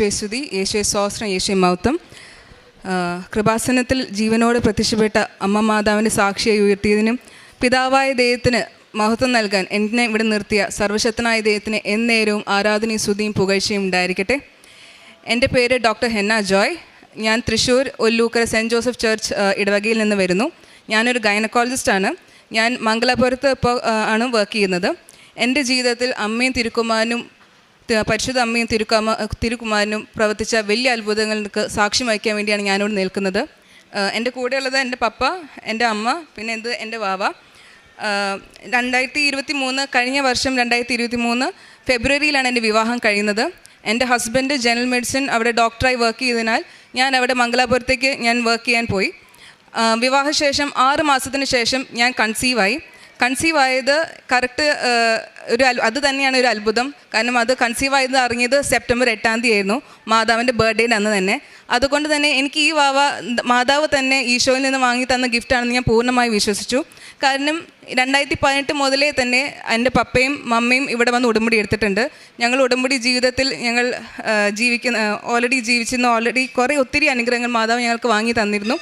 യേശുസ്തുതി യേശുവെ സ്വാസ്ത്രം യേശുവെ മൗത്തം. കൃപാസനത്തിൽ ജീവനോട് പ്രത്യക്ഷപ്പെട്ട അമ്മ മാതാവിന്റെ സാക്ഷിയായി ഉയർത്തിയതിനും പിതാവായ ദൈവത്തിന് മഹത്വം നൽകാൻ എന്നെ ഇവിടെ നിർത്തിയ സർവശക്തനായ ദൈവത്തിന് എന്നേരവും ആരാധനയും സ്തുതിയും പുകഴ്ചയും ഉണ്ടായിരിക്കട്ടെ. എന്റെ പേര് ഡോക്ടർ ഹെന്ന ജോയ്. ഞാൻ Thrissur Ollukkara saint Joseph church ഇടവകയിൽ നിന്ന് വരുന്നു. ഞാനൊരു ഗൈനക്കോളജിസ്റ്റാണ് ഞാൻ മംഗലാപുരത്ത് ഇപ്പോൾ ആണ് വർക്ക് ചെയ്യുന്നത്. എന്റെ ജീവിതത്തിൽ അമ്മയും തിരുക്കുമാരനും പരിശുദ്ധ അമ്മയും തിരുക്കാമ തിരുക്കുമാരനും പ്രവർത്തിച്ച വലിയ അത്ഭുതങ്ങൾക്ക് സാക്ഷ്യം വഹിക്കാൻ വേണ്ടിയാണ് ഞാനിവിടെ നിൽക്കുന്നത്. എന്റെ കൂടെയുള്ളത് എന്റെ പപ്പ എന്റെ അമ്മ പിന്നെ എന്ത് എന്റെ വാവ. രണ്ടായിരത്തി ഇരുപത്തി മൂന്ന് കഴിഞ്ഞ വർഷം രണ്ടായിരത്തി ഇരുപത്തി മൂന്ന് ഫെബ്രുവരിയിലാണ് എന്റെ വിവാഹം കഴിയുന്നത്. എന്റെ ഹസ്ബൻഡ് ജനറൽ മെഡിസിൻ അവിടെ ഡോക്ടറായി വർക്ക് ചെയ്തതിനാൽ ഞാൻ അവിടെ മംഗലാപുരത്തേക്ക് ഞാൻ വർക്ക് ചെയ്യാൻ പോയി. വിവാഹശേഷം ആറ് മാസത്തിന് ശേഷം ഞാൻ കൺസീവായി. കൺസീവ് ആയത് കറക്റ്റ് ഒരു അത് തന്നെയാണ് ഒരു അത്ഭുതം. കാരണം അത് കൺസീവ് ആയത് അറിഞ്ഞത് സെപ്റ്റംബർ എട്ടാം തീയതി ആയിരുന്നു മാതാവിന്റെ ബർത്ത്ഡേയുടെ അന്ന് തന്നെ. അതുകൊണ്ട് തന്നെ എനിക്ക് ഈ വാവ മാതാവ് തന്നെ ഈശോയിൽ നിന്ന് വാങ്ങി തന്ന ഗിഫ്റ്റാണെന്ന് ഞാൻ പൂർണമായി വിശ്വസിച്ചു. കാരണം രണ്ടായിരത്തി പതിനെട്ട് മുതലേ തന്നെ എന്റെ പപ്പയും മമ്മയും ഇവിടെ വന്ന് ഉടമ്പടി എടുത്തിട്ടുണ്ട്. ഞങ്ങൾ ഉടമ്പടി ജീവിതത്തിൽ ഞങ്ങൾ ജീവിക്കുന്ന ഓൾറെഡി ജീവിച്ചിരുന്ന ഓൾറെഡി കുറേ ഒത്തിരി അനുഗ്രഹങ്ങൾ മാതാവ് ഞങ്ങൾക്ക് വാങ്ങി തന്നിരുന്നു.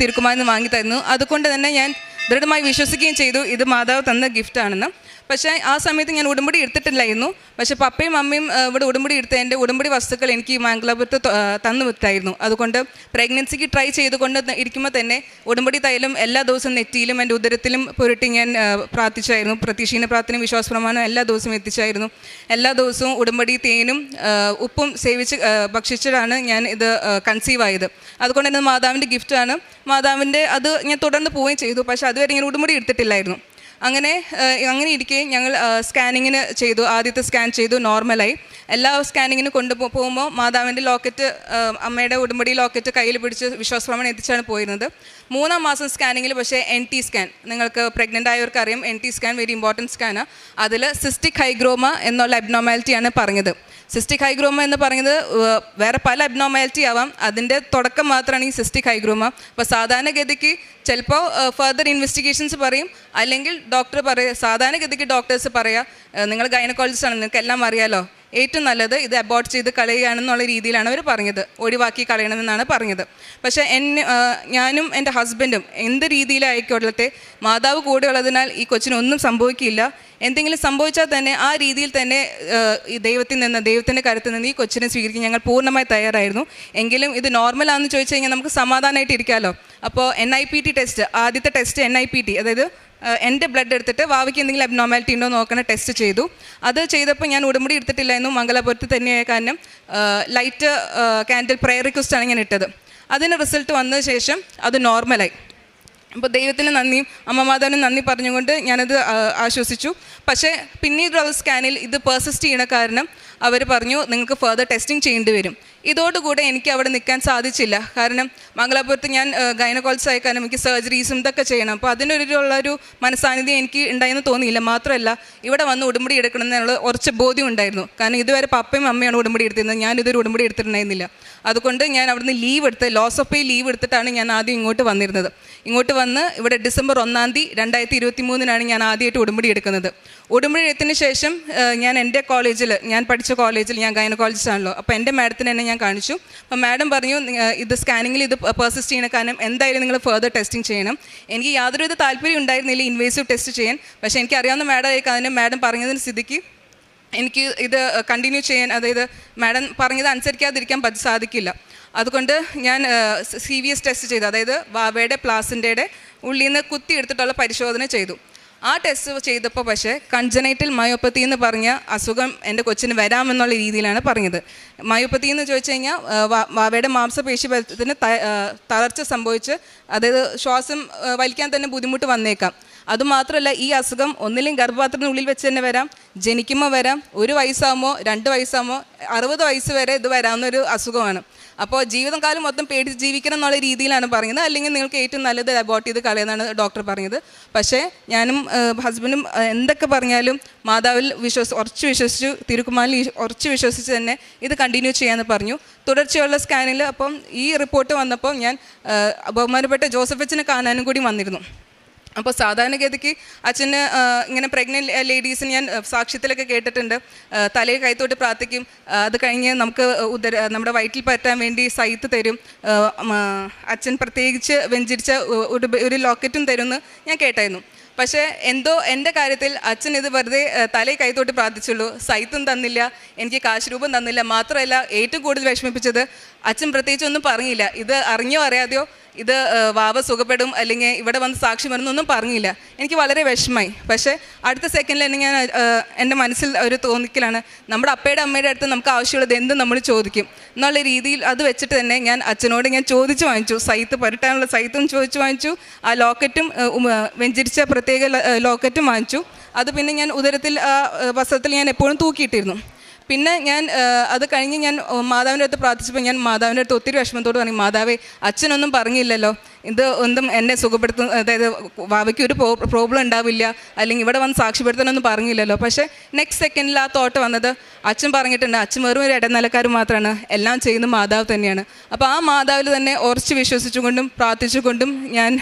തിരുക്കുമാരിൽ നിന്ന് വാങ്ങി തന്നു അതുകൊണ്ട് തന്നെ ഞാൻ ദൃഢമായി വിശ്വസിക്കുകയും ചെയ്തു. ഇത് മാതാവ് തന്ന ഗിഫ്റ്റാണെന്ന് പക്ഷേ ആ സമയത്ത് ഞാൻ ഉടുമ്പടി എടുത്തിട്ടില്ലായിരുന്നു. പക്ഷേ പപ്പയും അമ്മയും ഇവിടെ ഉടുമ്പടി എടുത്ത എന്റെ ഉടമ്പടി വസ്തുക്കൾ എനിക്ക് മംഗലാപുരത്ത് തന്നു വിട്ടായിരുന്നു. അതുകൊണ്ട് പ്രഗ്നൻസിക്ക് ട്രൈ ചെയ്തുകൊണ്ട് ഇരിക്കുമ്പോൾ തന്നെ ഉടുമ്പടി തൈലും എല്ലാ ദിവസവും നെറ്റിയിലും എന്റെ ഉദരത്തിലും പുരട്ടി ഞാൻ പ്രാർത്ഥിച്ചായിരുന്നു. പ്രതീക്ഷീന പ്രാർത്ഥനയും വിശ്വാസ പ്രമാണം എല്ലാ ദിവസവും എത്തിച്ചായിരുന്നു. എല്ലാ ദിവസവും ഉടുമ്പടി തേനും ഉപ്പും സേവിച്ച് ഭക്ഷിച്ചിട്ടാണ് ഞാൻ ഇത് കൺസീവ് ആയത്. അതുകൊണ്ട് തന്നെ മാതാവിന്റെ ഗിഫ്റ്റാണ് മാതാവിന്റെ അത് ഞാൻ തുടർന്ന് പോവുകയും ചെയ്തു. പക്ഷേ അതുവരെ ഞാൻ ഉടുമ്പടി എടുത്തിട്ടില്ലായിരുന്നു. അങ്ങനെ അങ്ങനെ ഇരിക്കെ ഞങ്ങൾ സ്കാനിങ്ങിന് ചെയ്തു ആദ്യത്തെ സ്കാൻ ചെയ്തു നോർമലായി. എല്ലാ സ്കാനിങ്ങിനും കൊണ്ടു പോകുമ്പോൾ മാതാവിന്റെ ലോക്കറ്റ് അമ്മയുടെ ഉടമ്പടി ലോക്കറ്റ് കയ്യിൽ പിടിച്ച് വിശ്വാസപ്രമാണം എത്തിച്ചാണ് പോയിരുന്നത്. മൂന്നാം മാസം സ്കാനിങ്ങിൽ പക്ഷേ എൻ ടി സ്കാൻ നിങ്ങൾക്ക് പ്രഗ്നന്റ് ആയവർക്ക് അറിയാം N T scan very important സ്കാനാണ് അതിൽ സിസ്റ്റിക് ഹൈഗ്രോമ എന്നുള്ള അബ്നോമാലിറ്റിയാണ് പറഞ്ഞത്. സിസ്റ്റിക് ഹൈഗ്രോമ എന്ന് പറയുന്നത് വേറെ പല അബ്നോമാലിറ്റി ആവാം. അതിന്റെ തുടക്കം മാത്രമാണ് ഈ സിസ്റ്റിക് ഹൈഗ്രോമ അപ്പോൾ സാധാരണഗതിക്ക് ചിലപ്പോൾ ഫർദർ ഇൻവെസ്റ്റിഗേഷൻസ് പറയും. അല്ലെങ്കിൽ ഡോക്ടർ പറയുക സാധാരണഗതിക്ക് ഡോക്ടേഴ്സ് പറയുക നിങ്ങൾ ഗൈനക്കോളജിസ്റ്റ് ആണ് നിങ്ങൾക്ക് എല്ലാം അറിയാലോ. ഏറ്റവും നല്ലത് ഇത് അബോർട്ട് ചെയ്ത് കളയുകയാണെന്നുള്ള രീതിയിലാണ് അവർ പറഞ്ഞത്. ഒഴിവാക്കി കളയണമെന്നാണ് പറഞ്ഞത്. പക്ഷേ എന്നെ ഞാനും എന്റെ ഹസ്ബൻഡും എന്ത് രീതിയിലായിക്കൊള്ളട്ടെ മാതാവ് കൂടെ ഉള്ളതിനാൽ ഈ കൊച്ചിനൊന്നും സംഭവിക്കില്ല. എന്തെങ്കിലും സംഭവിച്ചാൽ തന്നെ ആ രീതിയിൽ തന്നെ ദൈവത്തിൽ നിന്ന് ദൈവത്തിന്റെ കരുത്തിൽ നിന്ന് ഈ കൊച്ചിനെ സ്വീകരിക്കാൻ ഞങ്ങൾ പൂർണമായി തയ്യാറായിരുന്നു. എങ്കിലും ഇത് നോർമലാണെന്ന് ചോദിച്ചു കഴിഞ്ഞാൽ നമുക്ക് സമാധാനമായിട്ട് ഇരിക്കാമല്ലോ അപ്പോൾ N I P T test ആദ്യത്തെ test N I P T അതായത് എന്റെ ബ്ലഡ് എടുത്തിട്ട് വാവയ്ക്ക് എന്തെങ്കിലും അബ്നോമാലിറ്റി ഉണ്ടോ നോക്കണ ടെസ്റ്റ് ചെയ്തു. അത് ചെയ്തപ്പോൾ ഞാൻ ഉടമ്പടി എടുത്തിട്ടില്ലായിരുന്നു മംഗലാപുരത്ത് തന്നെയായ കാരണം ലൈറ്റ് ക്യാൻഡിൽ പ്രയർ റിക്വസ്റ്റാണ് ഞാൻ ഇട്ടത്. അതിന് റിസൾട്ട് വന്ന ശേഷം അത് നോർമലായി അപ്പോൾ ദൈവത്തിന് നന്ദിയും അമ്മമാതാവിനും നന്ദി പറഞ്ഞുകൊണ്ട് ഞാനത് ആശ്വസിച്ചു. പക്ഷേ പിന്നീടുള്ള സ്കാനിൽ ഇത് പെർസിസ്റ്റ് ചെയ്യണ കാരണം അവർ പറഞ്ഞു നിങ്ങൾക്ക് ഫർദർ ടെസ്റ്റിംഗ് ചെയ്യേണ്ടി വരും. ഇതോടുകൂടെ എനിക്ക് അവിടെ നിൽക്കാൻ സാധിച്ചില്ല. കാരണം മംഗലാപുരത്ത് ഞാൻ ഗൈനക്കോൾസ് ആയ കാരണം എനിക്ക് സർജറീസും ഇതൊക്കെ ചെയ്യണം. അപ്പോൾ അതിനൊരുള്ള ഒരു മനസാന്നിധ്യം എനിക്ക് ഉണ്ടായെന്ന് തോന്നിയില്ല. മാത്രമല്ല ഇവിടെ വന്ന് ഉടമ്പടി എടുക്കണം എന്നുള്ള കുറച്ച് ബോധ്യം ഉണ്ടായിരുന്നു. കാരണം ഇതുവരെ പപ്പയും അമ്മയാണ് ഉടമ്പടി എടുത്തിരുന്നത്. ഞാൻ ഇതൊരു ഉടമ്പടി എടുത്തിട്ടുണ്ടായിരുന്നില്ല. അതുകൊണ്ട് ഞാൻ അവിടുന്ന് ലീവ് എടുത്ത് ലോസ് ഓഫ് പേ ലീവ് എടുത്തിട്ടാണ് ഞാൻ ആദ്യം ഇങ്ങോട്ട് വന്നിരുന്നത്. ഇങ്ങോട്ട് വന്ന് ഇവിടെ ഡിസംബർ ഒന്നാം തീയതി രണ്ടായിരത്തി ഇരുപത്തി മൂന്നിനാണ് ഞാൻ ആദ്യമായിട്ട് ഉടമ്പടി എടുക്കുന്നത്. ഉടമ്പടി എഴുത്തിന് ശേഷം ഞാൻ എന്റെ കോളേജിൽ ഞാൻ പഠിച്ച കോളേജിൽ ഞാൻ ഗൈനക്കോളജിസ്റ്റ് കോളേജിലാണല്ലോ അപ്പോൾ എന്റെ മാഡത്തിന് എന്നെ ഞാൻ കാണിച്ചു. അപ്പോൾ മാഡം പറഞ്ഞു ഇത് സ്കാനിങ്ങിൽ ഇത് പെർസിസ്റ്റ് ചെയ്യണ കാരണം എന്തായാലും നിങ്ങൾ ഫെർദർ ടെസ്റ്റിംഗ് ചെയ്യണം. എനിക്ക് യാതൊരുവിധ താല്പര്യം ഉണ്ടായിരുന്നില്ല ഇൻവേസീവ് ടെസ്റ്റ് ചെയ്യാൻ. പക്ഷേ എനിക്ക് അറിയാവുന്ന മാഡം അതിന് മാഡം പറഞ്ഞതിന് സ്ഥിതിക്ക് എനിക്ക് ഇത് കണ്ടിന്യൂ ചെയ്യാൻ അതായത് മാഡം പറഞ്ഞത് അനുസരിക്കാതിരിക്കാൻ പറ്റ സാധിക്കില്ല. അതുകൊണ്ട് ഞാൻ സി വി എസ് ടെസ്റ്റ് ചെയ്തു. അതായത് വാവയുടെ പ്ലാസിന്റെ ഉള്ളിൽ നിന്ന് കുത്തി എടുത്തിട്ടുള്ള പരിശോധന ചെയ്തു. ആ ടെസ്റ്റ് ചെയ്തപ്പോൾ പക്ഷേ കൺജനൈറ്റൽ മയോപ്പത്തി എന്ന് പറഞ്ഞ അസുഖം എന്റെ കൊച്ചിന് വരാമെന്നുള്ള രീതിയിലാണ് പറഞ്ഞത്. മയോപ്പത്തി എന്ന് ചോദിച്ചു കഴിഞ്ഞാൽ വാവയുടെ മാംസപേശി ബലത്തിന് തളർച്ച സംഭവിച്ച് അതായത് ശ്വാസം വലിക്കാൻ തന്നെ ബുദ്ധിമുട്ട് വന്നേക്കാം. അതുമാത്രമല്ല ഈ അസുഖം ഒന്നിലും ഗർഭപാത്രത്തിനുള്ളിൽ വെച്ച് തന്നെ വരാം. ജനിക്കുമ്പോൾ വരാം. ഒരു വയസ്സാകുമ്പോൾ രണ്ട് വയസ്സാകുമ്പോൾ അറുപത് വയസ്സ് വരെ ഇത് വരാവുന്നൊരു അസുഖമാണ്. അപ്പോൾ ജീവിതകാലം മൊത്തം പേടിച്ച് ജീവിക്കണം എന്നുള്ള രീതിയിലാണ് പറയുന്നത്. അല്ലെങ്കിൽ നിങ്ങൾക്ക് ഏറ്റവും നല്ലത് അബോട്ട് ചെയ്ത് കളയെന്നാണ് ഡോക്ടർ പറഞ്ഞത്. പക്ഷേ ഞാനും ഹസ്ബൻഡും എന്തൊക്കെ പറഞ്ഞാലും മാതാവിൽ വിശ്വസ് ഉറച്ച് വിശ്വസിച്ചു തിരുക്കുമാലിൽ ഉറച്ച് വിശ്വസിച്ച് തന്നെ ഇത് കണ്ടിന്യൂ ചെയ്യാമെന്ന് പറഞ്ഞു. തുടർച്ചയുള്ള സ്കാനിൽ അപ്പം ഈ റിപ്പോർട്ട് വന്നപ്പോൾ ഞാൻ ബഹുമാനപ്പെട്ട ജോസഫ് അച്ഛനെ കാണാനും കൂടി വന്നിരുന്നു. അപ്പോൾ സാധാരണഗതിക്ക് അച്ഛന് ഇങ്ങനെ പ്രഗ്നന്റ് ലേഡീസിന് ഞാൻ സാക്ഷ്യത്തിലൊക്കെ കേട്ടിട്ടുണ്ട്. തലയിൽ കൈത്തോട്ട് പ്രാർത്ഥിക്കും. അത് കഴിഞ്ഞ് നമുക്ക് ഉദര നമ്മുടെ വയറ്റിൽ പറ്റാൻ വേണ്ടി സൈത്ത് തരും. അച്ഛൻ പ്രത്യേകിച്ച് വെഞ്ചിരിച്ച ഒരു- ഒരു ലോക്കറ്റും തരുമെന്ന് ഞാൻ കേട്ടായിരുന്നു. പക്ഷേ എന്തോ എന്റെ കാര്യത്തിൽ അച്ഛൻ ഇത് വെറുതെ തലയിൽ കൈത്തോട്ട് പ്രാർത്ഥിച്ചുള്ളൂ. സൈത്തും തന്നില്ല എനിക്ക് കാശ് രൂപം തന്നില്ല. മാത്രമല്ല ഏറ്റവും കൂടുതൽ വിഷമിപ്പിച്ചത് അച്ഛൻ പ്രത്യേകിച്ച് ഒന്നും പറഞ്ഞില്ല. ഇത് അറിഞ്ഞോ അറിയാതെയോ ഇത് വാവ സുഖപ്പെടും അല്ലെങ്കിൽ ഇവിടെ വന്ന് സാക്ഷി വരുന്നൊന്നും പറഞ്ഞില്ല. എനിക്ക് വളരെ വിഷമമായി. പക്ഷേ അടുത്ത സെക്കൻഡിൽ തന്നെ ഞാൻ എന്റെ മനസ്സിൽ ഒരു തോന്നിക്കലാണ്. നമ്മുടെ അപ്പയുടെ അമ്മയുടെ അടുത്ത് നമുക്ക് ആവശ്യമുള്ളത് എന്ത് നമ്മൾ ചോദിക്കും. എന്നുള്ള രീതിയിൽ അത് വെച്ചിട്ട് തന്നെ ഞാൻ അച്ഛനോട് ഞാൻ ചോദിച്ചു വാങ്ങിച്ചു. സൈത്ത് പുരട്ടാനുള്ള സൈത്തും ചോദിച്ചു വാങ്ങിച്ചു. ആ ലോക്കറ്റും വെഞ്ചരിച്ച പ്രത്യേക ലോക്കറ്റും വാങ്ങിച്ചു. അത് പിന്നെ ഞാൻ ഉദരത്തിൽ വസ്ത്രത്തിൽ ഞാൻ എപ്പോഴും തൂക്കിയിട്ടിരുന്നു. പിന്നെ ഞാൻ അത് കഴിഞ്ഞ് ഞാൻ മാതാവിന്റെ അടുത്ത് പ്രാർത്ഥിച്ചപ്പോൾ ഞാൻ മാതാവിന്റെ അടുത്ത് ഒത്തിരി വിഷമത്തോട് പറഞ്ഞു മാതാവേ അച്ഛനൊന്നും പറഞ്ഞില്ലല്ലോ. ഇത് ഒന്നും എന്നെ സുഖപ്പെടുത്തും അതായത് വാവയ്ക്ക് ഒരു പ്രോബ്ലം ഉണ്ടാവില്ല. അല്ലെങ്കിൽ ഇവിടെ വന്ന് സാക്ഷ്യപ്പെടുത്താനൊന്നും പറഞ്ഞില്ലല്ലോ. പക്ഷേ നെക്സ്റ്റ് സെക്കൻഡിൽ ആ തോട്ട് വന്നത് അച്ഛൻ പറഞ്ഞിട്ടുണ്ട് അച്ഛൻ വെറും ഒരു ഇടനിലക്കാർ മാത്രമാണ് എല്ലാം ചെയ്യുന്ന മാതാവ് തന്നെയാണ്. അപ്പോൾ ആ മാതാവിൽ തന്നെ ഉറച്ച് വിശ്വസിച്ചുകൊണ്ടും പ്രാർത്ഥിച്ചുകൊണ്ടും ഞാൻ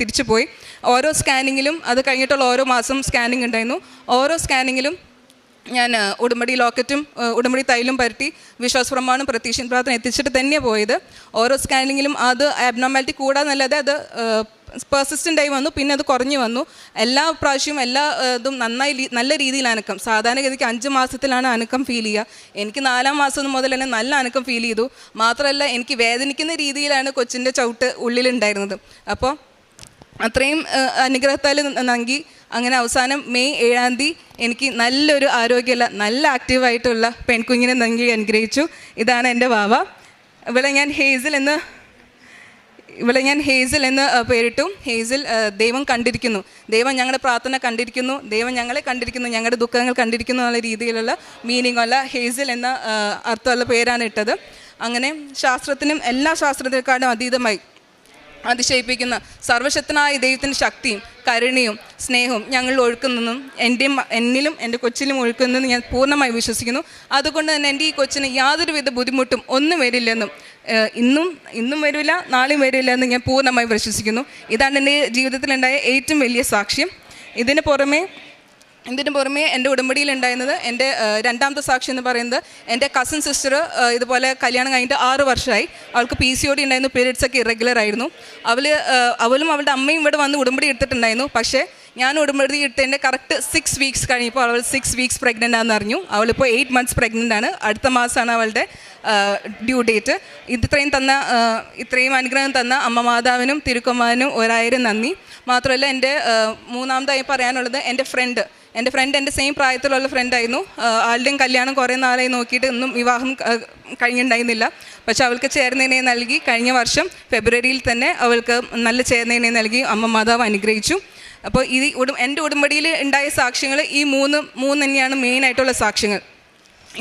തിരിച്ചു പോയി ഓരോ സ്കാനിങ്ങിലും അത് കഴിഞ്ഞിട്ടുള്ള ഓരോ മാസം സ്കാനിങ് ഉണ്ടായിരുന്നു. ഓരോ സ്കാനിങ്ങിലും ഞാൻ ഉടുമ്പടി ലോക്കറ്റും ഉടുമ്പടി തൈലും പരട്ടി വിശ്വാസ പ്രമാണം പ്രതീക്ഷൻ പ്രാർത്ഥന എത്തിച്ചിട്ട് തന്നെയാണ് പോയത്. ഓരോ സ്കാനിങ്ങിലും അത് ആബ്നോമാലിറ്റി കൂടാന്നല്ലാതെ അത് പെർസിസ്റ്റന്റ് ആയി വന്നു പിന്നെ അത് കുറഞ്ഞു വന്നു. എല്ലാ പ്രാവശ്യവും എല്ലാ ഇതും നന്നായി നല്ല രീതിയിൽ അനക്കം. സാധാരണഗതിക്ക് അഞ്ച് മാസത്തിലാണ് അനക്കം ഫീൽ ചെയ്യുക. എനിക്ക് നാലാം മാസം മുതൽ തന്നെ നല്ല അനക്കം ഫീൽ ചെയ്തു. മാത്രമല്ല എനിക്ക് വേദനിക്കുന്ന രീതിയിലാണ് കൊച്ചിന്റെ ചവിട്ട് ഉള്ളിലുണ്ടായിരുന്നത്. അപ്പോൾ അത്രയും അനുഗ്രഹത്താൽ നങ്കി അങ്ങനെ അവസാനം മെയ് ഏഴാം തീയതി എനിക്ക് നല്ലൊരു ആരോഗ്യമുള്ള നല്ല ആക്റ്റീവായിട്ടുള്ള പെൺകുഞ്ഞിനെ നൽകി അനുഗ്രഹിച്ചു. ഇതാണ് എന്റെ വാവ. ഇവിടെ ഞാൻ ഹേസിൽ എന്ന് ഇവിടെ ഞാൻ ഹേസിൽ എന്ന് പേരിട്ടു. ഹേസിൽ ദൈവം കണ്ടിരിക്കുന്നു. ദൈവം ഞങ്ങളുടെ പ്രാർത്ഥന കണ്ടിരിക്കുന്നു. ദൈവം ഞങ്ങളെ കണ്ടിരിക്കുന്നു. ഞങ്ങളുടെ ദുഃഖങ്ങൾ കണ്ടിരിക്കുന്നു എന്നുള്ള രീതിയിലുള്ള മീനിങ് ഉള്ള ഹേസിൽ എന്ന അർത്ഥമുള്ള പേരാണ് ഇട്ടത്. അങ്ങനെ ശാസ്ത്രത്തിനും എല്ലാ ശാസ്ത്രത്തെക്കാളും അതീതമായി അതിശയിപ്പിക്കുന്ന സർവശക്തനായ ദൈവത്തിന്റെ ശക്തിയും കരുണയും സ്നേഹവും ഞങ്ങൾ ഒഴുക്കുന്നതും എന്റെ എന്നിലും എന്റെ കൊച്ചിലും ഒഴുക്കുന്നതെന്ന് ഞാൻ പൂർണമായി വിശ്വസിക്കുന്നു. അതുകൊണ്ട് തന്നെ എന്റെ ഈ കൊച്ചിന് യാതൊരുവിധ ബുദ്ധിമുട്ടും ഒന്നും വരില്ലെന്നും ഇന്നും ഇന്നും വരില്ല നാളെയും വരില്ല എന്ന് ഞാൻ പൂർണമായി വിശ്വസിക്കുന്നു. ഇതാണ് എന്റെ ജീവിതത്തിലുണ്ടായ ഏറ്റവും വലിയ സാക്ഷ്യം. ഇതിന് പുറമെ ഇതിന് പുറമേ എന്റെ ഉടമ്പടിയിൽ ഉണ്ടായിരുന്നത് എന്റെ രണ്ടാമത്തെ സാക്ഷി എന്ന് പറയുന്നത് എന്റെ കസിൻ സിസ്റ്റർ ഇതുപോലെ കല്യാണം കഴിഞ്ഞിട്ട് ആറ് വർഷമായി. അവൾക്ക് പി സി ഒ ഡി ഉണ്ടായിരുന്നു പീരീഡ്സ് ഒക്കെ ഇറഗുലർ ആയിരുന്നു. അവൾ അവളും അവളുടെ അമ്മയും ഇവിടെ വന്ന് ഉടമ്പടി എടുത്തിട്ടുണ്ടായിരുന്നു. പക്ഷേ ഞാൻ ഉടമ്പടി എടുത്തതിന്റെ കറക്റ്റ് സിക്സ് വീക്സ് കഴിഞ്ഞപ്പോൾ അവൾ സിക്സ് വീക്സ് പ്രഗ്നന്റ് ആണെന്ന് അറിഞ്ഞു. അവളിപ്പോൾ എയ്റ്റ് മന്ത്സ് പ്രഗ്നന്റ് ആണ്. അടുത്ത മാസമാണ് അവളുടെ ഡ്യൂ ഡേറ്റ് ഇത്രയും തന്ന ഇത്രയും അനുഗ്രഹം തന്ന അമ്മ മാതാവിനും തിരുക്കുമാനും ഒരായിരം നന്ദി. മാത്രമല്ല എന്റെ മൂന്നാമതായി പറയാനുള്ളത് എന്റെ ഫ്രണ്ട് എന്റെ ഫ്രണ്ട് എന്റെ സെയിം പ്രായത്തിലുള്ള ഫ്രണ്ടായിരുന്നു ആളുടെയും കല്യാണം കുറേ നാളായി നോക്കിയിട്ട് ഒന്നും വിവാഹം കഴിഞ്ഞിട്ടുണ്ടായിരുന്നില്ല. പക്ഷെ അവൾക്ക് ചേർന്നതിനെ നൽകി. കഴിഞ്ഞ വർഷം ഫെബ്രുവരിയിൽ തന്നെ അവൾക്ക് നല്ല ചേർന്നതിനെ നൽകി. അമ്മ മാതാവ് അനുഗ്രഹിച്ചു. അപ്പോൾ ഈ ഉട എന്റെ ഉടമ്പടിയിൽ ഉണ്ടായ സാക്ഷ്യങ്ങൾ ഈ മൂന്ന് മൂന്ന് തന്നെയാണ് മെയിനായിട്ടുള്ള സാക്ഷ്യങ്ങൾ.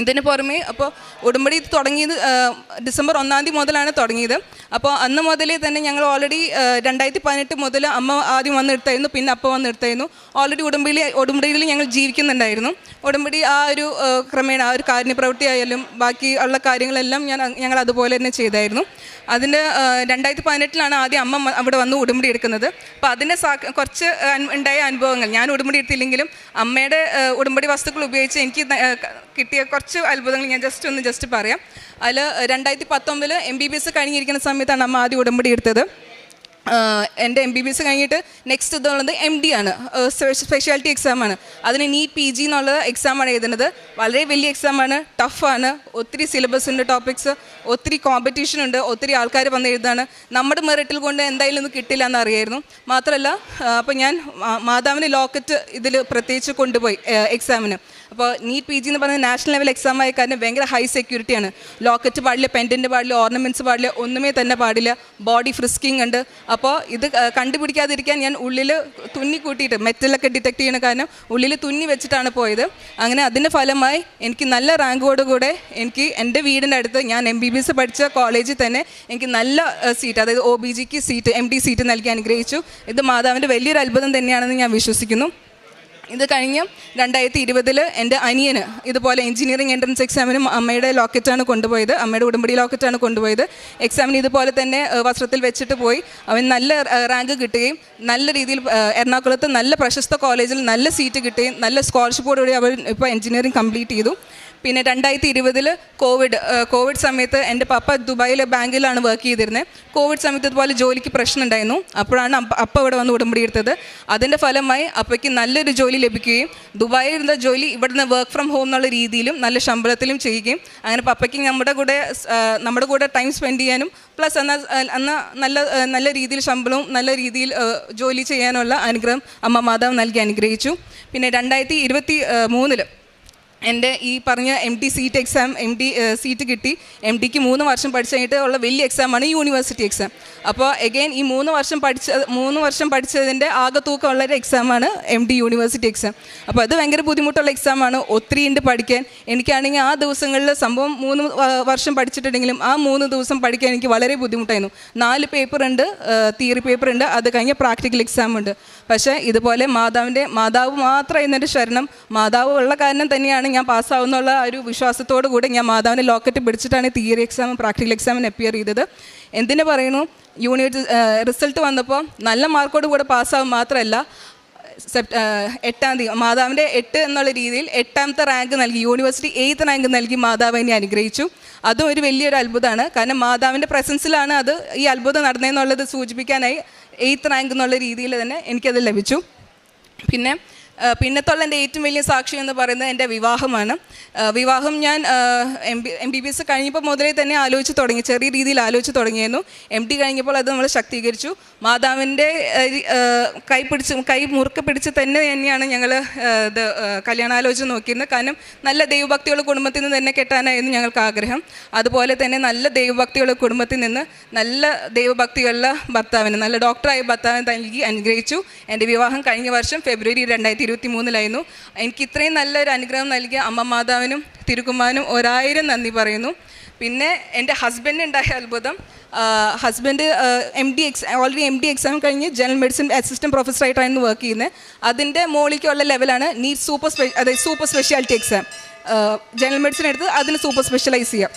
ഇതിന് പുറമെ അപ്പോൾ ഉടമ്പടി തുടങ്ങിയത് ഡിസംബർ ഒന്നാം തീയതി മുതലാണ് തുടങ്ങിയത്. അപ്പോൾ അന്ന് മുതലേ തന്നെ ഞങ്ങൾ ഓൾറെഡി രണ്ടായിരത്തി പതിനെട്ട് മുതൽ അമ്മ ആദ്യം വന്ന് എടുത്തായിരുന്നു പിന്നെ അപ്പ വന്ന് എടുത്തായിരുന്നു ഓൾറെഡി ഉടമ്പടിയിൽ ഉടമ്പടിയിൽ ഞങ്ങൾ ജീവിക്കുന്നുണ്ടായിരുന്നു. ഉടമ്പടി ആ ഒരു ക്രമേണ ആ ഒരു കാരുണ്യപ്രവൃത്തി ആയാലും ബാക്കി ഉള്ള കാര്യങ്ങളെല്ലാം ഞാൻ ഞങ്ങൾ അതുപോലെ തന്നെ ചെയ്തായിരുന്നു. അതിന്റെ രണ്ടായിരത്തി പതിനെട്ടിലാണ് ആദ്യം അമ്മ അവിടെ വന്ന് ഉടമ്പടി എടുക്കുന്നത്. അപ്പോൾ അതിന്റെ സാ കുറച്ച് ഉണ്ടായ അനുഭവങ്ങൾ. ഞാൻ ഉടമ്പടി എടുത്തില്ലെങ്കിലും അമ്മയുടെ ഉടമ്പടി വസ്തുക്കൾ ഉപയോഗിച്ച് എനിക്ക് കിട്ടിയ കുറച്ച് അത്ഭുതങ്ങൾ ഞാൻ ജസ്റ്റ് ഒന്ന് ജസ്റ്റ് പറയാം. അതിൽ രണ്ടായിരത്തി പത്തൊമ്പതിൽ എം ബി ബി എസ് കഴിഞ്ഞിരിക്കുന്ന സമയത്താണ് അമ്മ ആദ്യം ഉടമ്പടി എടുത്തത്. എന്റെ എം ബി ബി എസ് കഴിഞ്ഞിട്ട് നെക്സ്റ്റ് ഇതുള്ളത് എം ഡി ആണ്. സ്പെഷ്യാലിറ്റി എക്സാമാണ് അതിന് നീറ്റ് പി ജി എന്നുള്ള എക്സാമാണ് എഴുതുന്നത്. വളരെ വലിയ എക്സാമാണ് ടഫാണ് ഒത്തിരി സിലബസ് ഉണ്ട് ടോപ്പിക്സ് ഒത്തിരി കോമ്പറ്റീഷൻ ഉണ്ട്. ഒത്തിരി ആൾക്കാർ വന്ന് എഴുതാണ് നമ്മുടെ മെറിറ്റിൽ കൊണ്ട് എന്തായാലും ഒന്നും കിട്ടില്ല എന്ന് അറിയായിരുന്നു മാത്രമല്ല അപ്പോൾ ഞാൻ മാതാവിന് ലോക്കറ്റ് ഇതിൽ പ്രത്യേകിച്ച് കൊണ്ടുപോയി എക്സാമിന് അപ്പോൾ നീറ്റ് പി ജി എന്ന് പറയുന്നത് നാഷണൽ ലെവൽ എക്സാം ആയ കാരണം ഭയങ്കര ഹൈ സെക്യൂരിറ്റിയാണ് ലോക്കറ്റ് പാടില്ല പെൻഡന്റ് പാടില്ല ഓർണമെന്റ്സ് പാടില്ല ഒന്നുമേ തന്നെ പാടില്ല. ബോഡി ഫ്രിസ്കിങ് ഉണ്ട്. അപ്പോൾ ഇത് കണ്ടുപിടിക്കാതിരിക്കാൻ ഞാൻ ഉള്ളിൽ തുന്നി കൂട്ടിയിട്ട് മെറ്റലൊക്കെ ഡിറ്റക്ട് ചെയ്യുന്ന കാരണം ഉള്ളിൽ തുന്നി വെച്ചിട്ടാണ് പോയത്. അങ്ങനെ അതിന്റെ ഫലമായി എനിക്ക് നല്ല റാങ്കോട് കൂടെ എനിക്ക് എന്റെ വീടിന്റെ അടുത്ത് ഞാൻ എം ബി ബി എസ് പഠിച്ച കോളേജിൽ തന്നെ എനിക്ക് നല്ല സീറ്റ് അതായത് ഒ ബി ജിക്ക് സീറ്റ് എം ഡി സീറ്റ് നൽകി അനുഗ്രഹിച്ചു. ഇത് മാതാവിന്റെ വലിയൊരു അത്ഭുതം തന്നെയാണെന്ന് ഞാൻ വിശ്വസിക്കുന്നു. ഇത് കഴിഞ്ഞ് രണ്ടായിരത്തി ഇരുപതിൽ എന്റെ അനിയന് ഇതുപോലെ എഞ്ചിനീയറിംഗ് എൻട്രൻസ് എക്സാമിനും അമ്മയുടെ ലോക്കറ്റാണ് കൊണ്ടുപോയത്. അമ്മയുടെ ഉടമ്പടി ലോക്കറ്റാണ് കൊണ്ടുപോയത്. എക്സാമിന് ഇതുപോലെ തന്നെ വസ്ത്രത്തിൽ വെച്ചിട്ട് പോയി. അവൻ നല്ല റാങ്ക് കിട്ടുകയും നല്ല രീതിയിൽ എറണാകുളത്ത് നല്ല പ്രശസ്ത കോളേജിൽ നല്ല സീറ്റ് കിട്ടുകയും നല്ല സ്കോളർഷിപ്പോടുകൂടി അവൻ ഇപ്പോൾ എഞ്ചിനീയറിംഗ് കംപ്ലീറ്റ് ചെയ്തു. പിന്നെ രണ്ടായിരത്തി ഇരുപതിൽ കോവിഡ് കോവിഡ് സമയത്ത് എന്റെ പപ്പ ദുബായിലെ ബാങ്കിലാണ് വർക്ക് ചെയ്തിരുന്നത് കോവിഡ് സമയത്ത് ഇതുപോലെ ജോലിക്ക് പ്രശ്നം ഉണ്ടായിരുന്നു അപ്പോഴാണ് അപ്പ ഇവിടെ വന്ന് ഉടമ്പടി എടുത്തത്. അതിന്റെ ഫലമായി അപ്പയ്ക്ക് നല്ലൊരു ജോലി ലഭിക്കുകയും ദുബായിൽ ഇരുന്ന ജോലി ഇവിടുന്ന് വർക്ക് ഫ്രം ഹോം എന്നുള്ള രീതിയിലും നല്ല ശമ്പളത്തിലും ചെയ്യുകയും അങ്ങനെ പപ്പയ്ക്ക് നമ്മുടെ കൂടെ നമ്മുടെ കൂടെ ടൈം സ്പെൻഡ് ചെയ്യാനും പ്ലസ് എന്നാൽ അന്ന് നല്ല നല്ല രീതിയിൽ ശമ്പളവും നല്ല രീതിയിൽ ജോലി ചെയ്യാനുള്ള അനുഗ്രഹം അമ്മ മാതാവ് നൽകി അനുഗ്രഹിച്ചു. പിന്നെ രണ്ടായിരത്തി ഇരുപത്തി മൂന്നിൽ എന്റെ ഈ പറഞ്ഞ M D seat exam M D seat കിട്ടി. എം ഡിക്ക് മൂന്ന് വർഷം പഠിച്ചു കഴിഞ്ഞിട്ട് ഉള്ള വലിയ എക്സാമാണ് യൂണിവേഴ്സിറ്റി എക്സാം അപ്പോൾ എഗെയിൻ ഈ മൂന്ന് വർഷം പഠിച്ച മൂന്ന് വർഷം പഠിച്ചതിന്റെ ആകെ തൂക്കമുള്ള ഒരു എക്സാമാണ് എം ഡി യൂണിവേഴ്സിറ്റി എക്സാം അപ്പോൾ അത് ഭയങ്കര ബുദ്ധിമുട്ടുള്ള എക്സാമാണ് ഒത്തിരി ഉണ്ട് പഠിക്കാൻ. എനിക്കാണെങ്കിൽ ആ ദിവസങ്ങളിൽ സംഭവം മൂന്ന് വർഷം പഠിച്ചിട്ടുണ്ടെങ്കിലും ആ മൂന്ന് ദിവസം പഠിക്കാൻ എനിക്ക് വളരെ ബുദ്ധിമുട്ടായിരുന്നു. നാല് പേപ്പർ ഉണ്ട് തിയറി പേപ്പർ ഉണ്ട്. അത് കഴിഞ്ഞ് പ്രാക്ടിക്കൽ എക്സാം ഉണ്ട്. പക്ഷേ ഇതുപോലെ മാതാവിന്റെ മാതാവ് മാത്രം ഇതിന്റെ ശരണം മാതാവ് ഉള്ള കാരണം തന്നെയാണ് ഞാൻ പാസ്സാവുന്നുള്ള ആ ഒരു വിശ്വാസത്തോടു കൂടി ഞാൻ മാതാവിന്റെ ലോക്കറ്റ് പിടിച്ചിട്ടാണ് തിയറി എക്സാമും പ്രാക്ടിക്കൽ എക്സാമിന് അപ്പിയർ ചെയ്തത്. എന്തിനു പറയുന്നു? യൂണിവേഴ്സ് റിസൾട്ട് വന്നപ്പോൾ നല്ല മാർക്കോട് കൂടെ പാസ്സാവും മാത്രമല്ല സെപ്റ്റ് എട്ടാം തീയതി മാതാവിന്റെ എട്ട് എന്നുള്ള രീതിയിൽ എട്ടാമത്തെ റാങ്ക് നൽകി യൂണിവേഴ്സിറ്റി എയ്ത്ത് റാങ്ക് നൽകി മാതാവ് എന്നെ അനുഗ്രഹിച്ചു. അതും ഒരു വലിയൊരു അത്ഭുതമാണ്. കാരണം മാതാവിന്റെ പ്രസൻസിലാണ് അത് ഈ അത്ഭുതം നടന്നതെന്നുള്ളത് സൂചിപ്പിക്കാനായി. എയ്ത്ത് റാങ്ക് എന്നുള്ള രീതിയിൽ തന്നെ എനിക്കത് ലഭിച്ചു. പിന്നെ പിന്നത്തുള്ള എന്റെ ഏറ്റവും വലിയ സാക്ഷി എന്ന് പറയുന്നത് എന്റെ വിവാഹമാണ്. വിവാഹം ഞാൻ M B M B B S കഴിഞ്ഞപ്പോൾ മുതലേ തന്നെ ആലോചിച്ച് തുടങ്ങി. ചെറിയ രീതിയിൽ ആലോചിച്ച് തുടങ്ങിയിരുന്നു. എം ഡി കഴിഞ്ഞപ്പോൾ അത് നമ്മൾ ശക്തീകരിച്ചു. മാതാവിന്റെ കൈ പിടിച്ച് കൈ മുറുക്കെ പിടിച്ച് തന്നെ തന്നെയാണ് ഞങ്ങൾ ഇത് കല്യാണാലോചന നോക്കിയിരുന്നത്. കാരണം നല്ല ദൈവഭക്തിയുള്ള കുടുംബത്തിൽ നിന്ന് തന്നെ കെട്ടാനായിരുന്നു ഞങ്ങൾക്ക് ആഗ്രഹം. അതുപോലെ തന്നെ നല്ല ദൈവഭക്തിയുള്ള കുടുംബത്തിൽ നിന്ന് നല്ല ദൈവഭക്തിയുള്ള ഭർത്താവിന് നല്ല ഡോക്ടറായ ഭർത്താവിനെ നൽകി അനുഗ്രഹിച്ചു. എന്റെ വിവാഹം കഴിഞ്ഞ വർഷം ഫെബ്രുവരി രണ്ടായിരത്തി ഇരുപത്തി മൂന്നിലായിരുന്നു എനിക്ക് ഇത്രയും നല്ലൊരു അനുഗ്രഹം നൽകിയ അമ്മ മാതാവിനും തിരുക്കുമാനും ഒരായിരം നന്ദി പറയുന്നു. പിന്നെ എന്റെ ഹസ്ബൻഡ് ഉണ്ടായ അത്ഭുതം husband M D ex already M D exam കഴിഞ്ഞ് ജനറൽ മെഡിസിൻ അസിസ്റ്റന്റ് പ്രൊഫസറായിട്ടായിരുന്നു വർക്ക് ചെയ്യുന്നത് അതിന്റെ മോളിക്കുള്ള ലെവലാണ് നീറ്റ് സൂപ്പർ സ്പെ അതായത് super speciality exam general medicine എടുത്ത് അതിന് സൂപ്പർ സ്പെഷ്യലൈസ് ചെയ്യാം.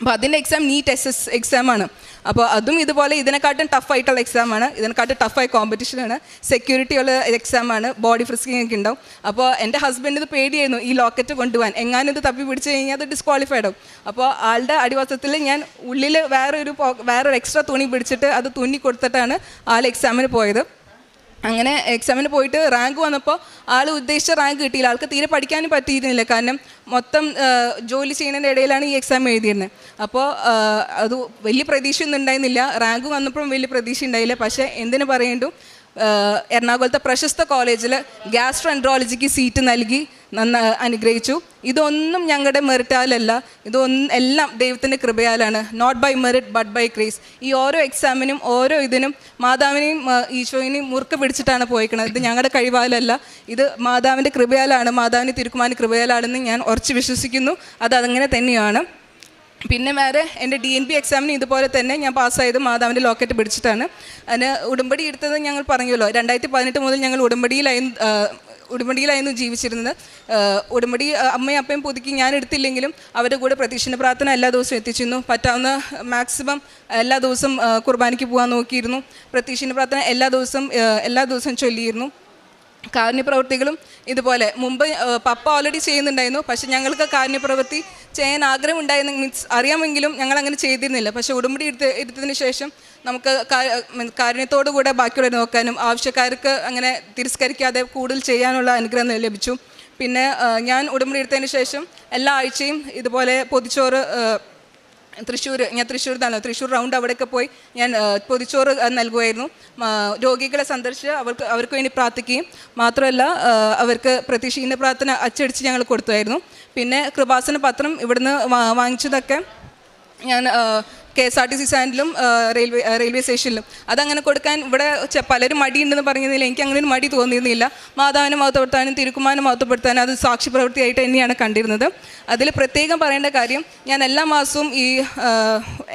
അപ്പോൾ അതിന്റെ എക്സാം നീറ്റ് എസ് എസ് എക്സാമാണ് അപ്പോൾ അതും ഇതുപോലെ ഇതിനെക്കാട്ടും ടഫായിട്ടുള്ള എക്സാമാണ് ഇതിനെക്കാട്ടും ടഫായ കോമ്പറ്റീഷനാണ് സെക്യൂരിറ്റി ഉള്ള എക്സാമാണ് ബോഡി ഫ്രിസ്കിംഗ് ഒക്കെ ഉണ്ടാവും. അപ്പോൾ എന്റെ ഹസ്ബൻഡ് ഇത് പേടിയായിരുന്നു ഈ ലോക്കറ്റ് കൊണ്ടുപോകാൻ. എങ്ങാനും ഇത് തപ്പി പിടിച്ച് കഴിഞ്ഞാൽ അത് ഡിസ്ക്വാളിഫൈഡ് ആവും. അപ്പോൾ ആളുടെ അടിവസ്ത്രത്തിൽ ഞാൻ ഉള്ളിൽ വേറൊരു വേറൊരു എക്സ്ട്രാ തുണി പിടിച്ചിട്ട് അത് തുന്നി കൊടുത്തിട്ടാണ് ആൾ എക്സാമിന് പോയത്. അങ്ങനെ എക്സാമിന് പോയിട്ട് റാങ്ക് വന്നപ്പോൾ ആൾ ഉദ്ദേശിച്ച റാങ്ക് കിട്ടിയില്ല. ആൾക്ക് തീരെ പഠിക്കാനും പറ്റിയിരുന്നില്ല. കാരണം മൊത്തം ജോലി ചെയ്യുന്നതിന്റെ ഇടയിലാണ് ഈ എക്സാം എഴുതിയിരുന്നത് അപ്പോൾ അത് വലിയ പ്രതീക്ഷയൊന്നും ഉണ്ടായിരുന്നില്ല. റാങ്ക് വന്നപ്പോഴും വലിയ പ്രതീക്ഷ ഉണ്ടായില്ല. പക്ഷേ എന്തിനു പറയേണ്ടു? എറണാകുളത്തെ പ്രശസ്ത കോളേജിൽ ഗ്യാസ്ട്രോ എൻട്രോളജിക്ക് സീറ്റ് നൽകി നന്ന അനുഗ്രഹിച്ചു. ഇതൊന്നും ഞങ്ങളുടെ മെറിറ്റാലല്ല. ഇതൊന്നും എല്ലാം ദൈവത്തിന്റെ കൃപയാലാണ്. Not by merit but by grace ഈ ഓരോ എക്സാമിനും ഓരോ ഇതിനും മാതാവിനെയും ഈശോയിനെയും മുറുക്ക് പിടിച്ചിട്ടാണ് പോയിക്കുന്നത് ഇത് ഞങ്ങളുടെ കഴിവാലല്ല. ഇത് മാതാവിന്റെ കൃപയാലാണ് മാതാവിന്റെ തിരുക്കുമാന്റെ കൃപയാലാണെന്ന് ഞാൻ ഉറച്ച് വിശ്വസിക്കുന്നു. അത് അതങ്ങനെ തന്നെയാണ്. പിന്നെ വേറെ എന്റെ ഡി എൻ പി എക്സാമിന് ഇതുപോലെ തന്നെ ഞാൻ പാസ്സായത് മാതാവിന്റെ ലോക്കറ്റ് പിടിച്ചിട്ടാണ്. അതിന് ഉടമ്പടി എടുത്തത് ഞങ്ങൾ പറഞ്ഞല്ലോ രണ്ടായിരത്തി പതിനെട്ട് മുതൽ ഞങ്ങൾ ഉടമ്പടിയിലായിരുന്നു ഉടമ്പടിയിലായിരുന്നു ജീവിച്ചിരുന്നത്. ഉടുമ്പടി അമ്മയും അപ്പയും പുതുക്കി ഞാൻ എടുത്തില്ലെങ്കിലും അവരുടെ കൂടെ പ്രതീക്ഷണ പ്രാർത്ഥന എല്ലാ ദിവസവും എത്തിച്ചിരുന്നു. പറ്റാവുന്ന മാക്സിമം എല്ലാ ദിവസവും കുർബാനയ്ക്ക് പോകാൻ നോക്കിയിരുന്നു. പ്രതീക്ഷണ പ്രാർത്ഥന എല്ലാ ദിവസവും എല്ലാ ദിവസവും ചൊല്ലിയിരുന്നു. കാരുണ്യപ്രവൃത്തികളും ഇതുപോലെ. മുമ്പ് പപ്പ ഓൾറെഡി ചെയ്യുന്നുണ്ടായിരുന്നു. പക്ഷെ ഞങ്ങൾക്ക് കാരുണ്യപ്രവൃത്തി ചെയ്യാൻ ആഗ്രഹം ഉണ്ടായിരുന്നു മീൻസ് അറിയാമെങ്കിലും ഞങ്ങൾ അങ്ങനെ ചെയ്തിരുന്നില്ല. പക്ഷെ ഉടമ്പടി എടുത്ത് എടുത്തതിന് ശേഷം നമുക്ക് കാരുണ്യത്തോടു കൂടെ ബാക്കിയുള്ളവരെ നോക്കാനും ആവശ്യക്കാർക്ക് അങ്ങനെ തിരസ്കരിക്കാതെ കൂടുതൽ ചെയ്യാനുള്ള അനുഗ്രഹം ലഭിച്ചു. പിന്നെ ഞാൻ ഉടമ്പടി എടുത്തതിന് ശേഷം എല്ലാ ആഴ്ചയും ഇതുപോലെ പൊതിച്ചോറ് തൃശ്ശൂർ ഞാൻ തൃശ്ശൂർ തന്നെ തൃശ്ശൂർ റൗണ്ട് അവിടെയൊക്കെ പോയി ഞാൻ പൊതിച്ചോറ് നൽകുമായിരുന്നു. രോഗികളെ സന്ദർശിച്ച് അവർക്ക് അവർക്ക് വേണ്ടി പ്രാർത്ഥിക്കുകയും മാത്രമല്ല അവർക്ക് പ്രതീക്ഷിക്കുന്ന പ്രാർത്ഥന അച്ചടിച്ച് ഞങ്ങൾ കൊടുത്തുമായിരുന്നു. പിന്നെ കൃപാസന പത്രം ഇവിടുന്ന് വാങ്ങിച്ചതൊക്കെ ഞാൻ K S R T C സ്റ്റാൻഡിലും railway railway സ്റ്റേഷനിലും. അതങ്ങനെ കൊടുക്കാൻ ഇവിടെ പലരും മടിയുണ്ടെന്ന് പറഞ്ഞതിൽ എനിക്ക് അങ്ങനെ ഒരു മടി തോന്നിയിരുന്നില്ല. മാതാവിനെ മഹത്വപ്പെടുത്താനും തിരുക്കുമാനെ മഹത്വപ്പെടുത്താനും അത് സാക്ഷി പ്രവൃത്തിയായിട്ട് തന്നെയാണ് കണ്ടിരുന്നത്. അതിൽ പ്രത്യേകം പറയേണ്ട കാര്യം ഞാൻ എല്ലാ മാസവും ഈ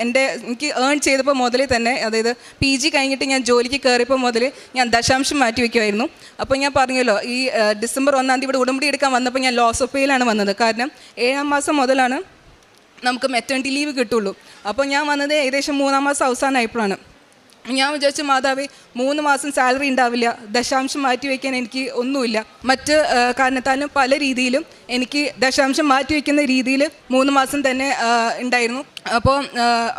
എന്റെ എനിക്ക് ഏൺ ചെയ്തപ്പോൾ മുതലേ തന്നെ അതായത് പി ജി കഴിഞ്ഞിട്ട് ഞാൻ ജോലിക്ക് കയറിയപ്പോൾ മുതൽ ഞാൻ ദശാംശം മാറ്റി വയ്ക്കുമായിരുന്നു. അപ്പോൾ ഞാൻ പറഞ്ഞല്ലോ ഈ ഡിസംബർ ഒന്നാം തീയതി ഇവിടെ ഉടമ്പടി എടുക്കാൻ വന്നപ്പോൾ ഞാൻ ലോസ് ഓഫ് പേയിലാണ് വന്നത്. കാരണം ഏഴാം മാസം മുതലാണ് നമുക്ക് മെറ്റേണിറ്റി ലീവ് കിട്ടുള്ളൂ. അപ്പോൾ ഞാൻ വന്നത് ഏകദേശം മൂന്നാം മാസം അവസാനമായപ്പോഴാണ് ഞാൻ വിചാരിച്ചു മാതാവേ മൂന്ന് മാസം സാലറി ഉണ്ടാവില്ല. ദശാംശം മാറ്റി വയ്ക്കാൻ എനിക്ക് ഒന്നുമില്ല. മറ്റ് കാരണത്താലും പല രീതിയിലും എനിക്ക് ദശാംശം മാറ്റി വയ്ക്കുന്ന രീതിയിൽ മൂന്ന് മാസം തന്നെ ഉണ്ടായിരുന്നു. അപ്പോൾ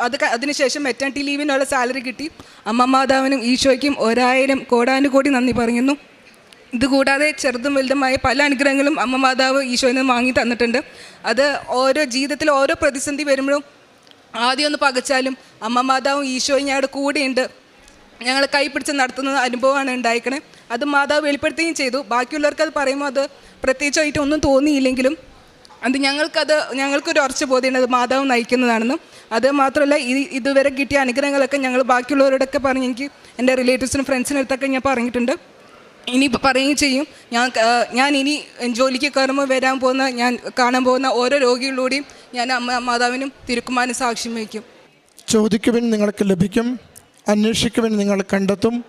അത് അതിനുശേഷം മെറ്റേണിറ്റി ലീവിനുള്ള സാലറി കിട്ടി. അമ്മ മാതാവിനും ഈശോയ്ക്കും ഒരായിരം കോടാനുകോടി നന്ദി പറയുന്നു. ഇതുകൂടാതെ ചെറുതും വലുതുമായ പല അനുഗ്രഹങ്ങളും അമ്മ മാതാവ് ഈശോയിൽ നിന്ന് വാങ്ങി തന്നിട്ടുണ്ട്. അത് ഓരോ ജീവിതത്തിൽ ഓരോ പ്രതിസന്ധി വരുമ്പോഴും ആദ്യം ഒന്ന് പകച്ചാലും അമ്മ മാതാവും ഈശോയും ഞങ്ങളുടെ കൂടെയുണ്ട്. ഞങ്ങൾ കൈപിടിച്ച് നടത്തുന്ന അനുഭവമാണ് ഉണ്ടായിക്കണേ അത് മാതാവ് വെളിപ്പെടുത്തുകയും ചെയ്തു. ബാക്കിയുള്ളവർക്ക് അത് പറയുമ്പോൾ അത് പ്രത്യേകിച്ചായിട്ട് ഒന്നും തോന്നിയില്ലെങ്കിലും അത് ഞങ്ങൾക്കത് ഞങ്ങൾക്കൊരു ഉറച്ച ബോധ്യമുണ്ട് അത് മാതാവ് നയിക്കുന്നതാണെന്നും. അത് മാത്രമല്ല ഈ ഇതുവരെ കിട്ടിയ അനുഗ്രഹങ്ങളൊക്കെ ഞങ്ങൾ ബാക്കിയുള്ളവരോടൊക്കെ പറഞ്ഞ് എനിക്ക് എന്റെ റിലേറ്റീവ്സിനും ഫ്രണ്ട്സിനടുത്തൊക്കെ ഞാൻ പറഞ്ഞിട്ടുണ്ട്. ഇനി പറയുകയും ചെയ്യും. ഞാൻ ഞാൻ ഇനി ജോലിക്ക് കയറുമ്പോൾ വരാൻ പോകുന്ന ഞാൻ കാണാൻ പോകുന്ന ഓരോ രോഗികളിലൂടെയും ഞാൻ അമ്മ മാതാവിനും തിരുക്കുമാനും സാക്ഷ്യം വഹിക്കും ചോദിക്കുവിൻ നിങ്ങൾക്ക് ലഭിക്കും. അന്വേഷിക്കുവിൻ നിങ്ങൾ കണ്ടെത്തും.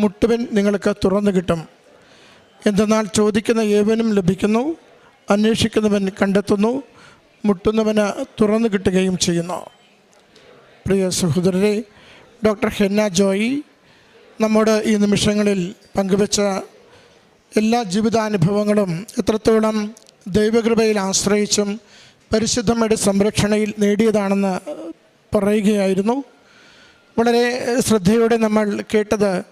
മുട്ടുവിൻ നിങ്ങൾക്ക് തുറന്നു കിട്ടും. എന്തെന്നാൽ ചോദിക്കുന്ന ഏവനും ലഭിക്കുന്നു. അന്വേഷിക്കുന്നവൻ കണ്ടെത്തുന്നു. മുട്ടുന്നവന് തുറന്നു കിട്ടുകയും ചെയ്യുന്നു. പ്രിയ സഹോദരരെ ഡോക്ടർ ഹെന്ന ജോയി നമ്മോട് ഈ നിമിഷങ്ങളിൽ പങ്കുവച്ച എല്ലാ ജീവിതാനുഭവങ്ങളും എത്രത്തോളം ദൈവകൃപയിൽ ആശ്രയിച്ചും പരിശുദ്ധമ്മയുടെ സംരക്ഷണയിൽ നേടിയതാണെന്ന് പറയുകയായിരുന്നു. വളരെ ശ്രദ്ധയോടെ നമ്മൾ കേട്ടത്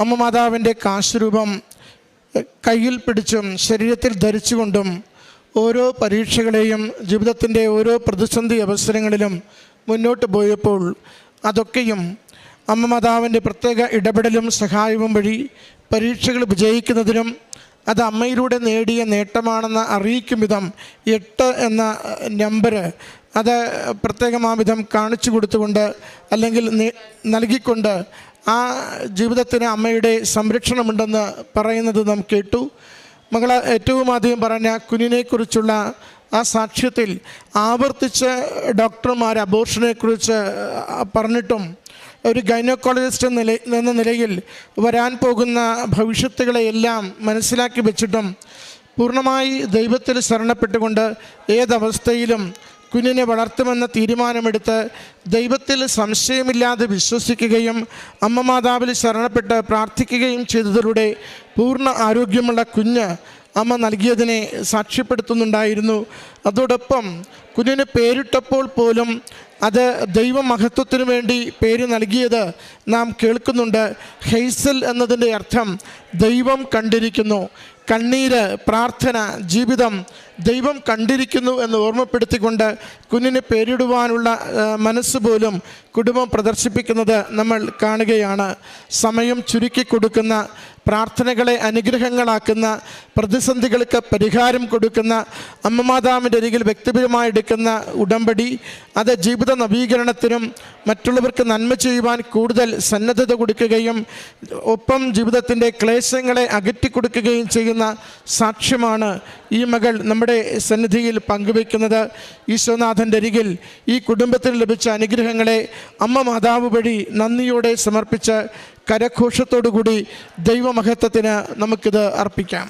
അമ്മ മാതാവിന്റെ കാശുരൂപം കയ്യിൽ പിടിച്ചും ശരീരത്തിൽ ധരിച്ചുകൊണ്ടും ഓരോ പരീക്ഷകളെയും ജീവിതത്തിന്റെ ഓരോ പ്രതിസന്ധി അവസരങ്ങളിലും മുന്നോട്ട് പോയപ്പോൾ അതൊക്കെയും അമ്മ മാതാവിന്റെ പ്രത്യേക ഇടപെടലും സഹായവും വഴി പരീക്ഷകൾ വിജയിക്കുന്നതിനും അത് അമ്മയിലൂടെ നേടിയ നേട്ടമാണെന്ന് അറിയിക്കും വിധം എട്ട് എന്ന നമ്പർ അത് പ്രത്യേകം ആ വിധം കാണിച്ചു കൊടുത്തുകൊണ്ട് അല്ലെങ്കിൽ നൽകിക്കൊണ്ട് ആ ജീവിതത്തിന് അമ്മയുടെ സംരക്ഷണമുണ്ടെന്ന് പറയുന്നത് നാം കേട്ടു. മകൾ ഏറ്റവും ആദ്യം പറഞ്ഞ കുഞ്ഞിനെക്കുറിച്ചുള്ള ആ സാക്ഷ്യത്തിൽ ആവർത്തിച്ച് ഡോക്ടർമാർ അബോർഷനെക്കുറിച്ച് പറഞ്ഞിട്ടും ഒരു ഗൈനക്കോളജിസ്റ്റ് നില എന്ന നിലയിൽ വരാൻ പോകുന്ന ഭവിഷ്യത്തുകളെയെല്ലാം മനസ്സിലാക്കി വെച്ചിട്ടും പൂർണമായി ദൈവത്തിൽ ശരണപ്പെട്ടുകൊണ്ട് ഏതവസ്ഥയിലും കുഞ്ഞിനെ വളർത്തുമെന്ന തീരുമാനമെടുത്ത് ദൈവത്തിൽ സംശയമില്ലാതെ വിശ്വസിക്കുകയും അമ്മ മാതാവിൽ ശരണപ്പെട്ട് പ്രാർത്ഥിക്കുകയും ചെയ്തതിലൂടെ പൂർണ ആരോഗ്യമുള്ള കുഞ്ഞ് അമ്മ നൽകിയതിനെ സാക്ഷ്യപ്പെടുത്തുന്നുണ്ടായിരുന്നു. അതോടൊപ്പം കുഞ്ഞിന് പേരിട്ടപ്പോൾ പോലും അത് ദൈവമഹത്വത്തിനു വേണ്ടി പേര് നൽകിയത് നാം കേൾക്കുന്നുണ്ട്. ഹെയ്സൽ എന്നതിന്റെ അർത്ഥം ദൈവം കണ്ടിരിക്കുന്നു. കണ്ണീര് പ്രാർത്ഥന ജീവിതം ദൈവം കണ്ടിരിക്കുന്നു എന്ന് ഓർമ്മപ്പെടുത്തിക്കൊണ്ട് കുഞ്ഞിന് പേരിടുവാനുള്ള മനസ്സ് പോലും കുടുംബം പ്രദർശിപ്പിക്കുന്നത് നമ്മൾ കാണുകയാണ്. സമയം ചുരുക്കി കൊടുക്കുന്ന പ്രാർത്ഥനകളെ അനുഗ്രഹങ്ങളാക്കുന്ന പ്രതിസന്ധികൾക്ക് പരിഹാരം കൊടുക്കുന്ന അമ്മമാതാവിന്റെ അരികിൽ വ്യക്തിപരമായി എടുക്കുന്ന ഉടമ്പടി അത് ജീവിത നവീകരണത്തിനും മറ്റുള്ളവർക്ക് നന്മ ചെയ്യുവാൻ കൂടുതൽ സന്നദ്ധത കൊടുക്കുകയും ഒപ്പം ജീവിതത്തിന്റെ ക്ലേശങ്ങളെ അകറ്റിക്കൊടുക്കുകയും ചെയ്യുന്ന സാക്ഷ്യമാണ് ഈ മകൾ നമ്മുടെ സന്നിധിയിൽ പങ്കുവയ്ക്കുന്നത്. ഈശ്വനാഥന്റെ അരികിൽ ഈ കുടുംബത്തിന് ലഭിച്ച അനുഗ്രഹങ്ങളെ അമ്മ മാതാവ് വഴി നന്ദിയോടെ സമർപ്പിച്ച് കരഘോഷത്തോടുകൂടി ദൈവമഹത്വത്തിന് നമുക്കിത് അർപ്പിക്കാം.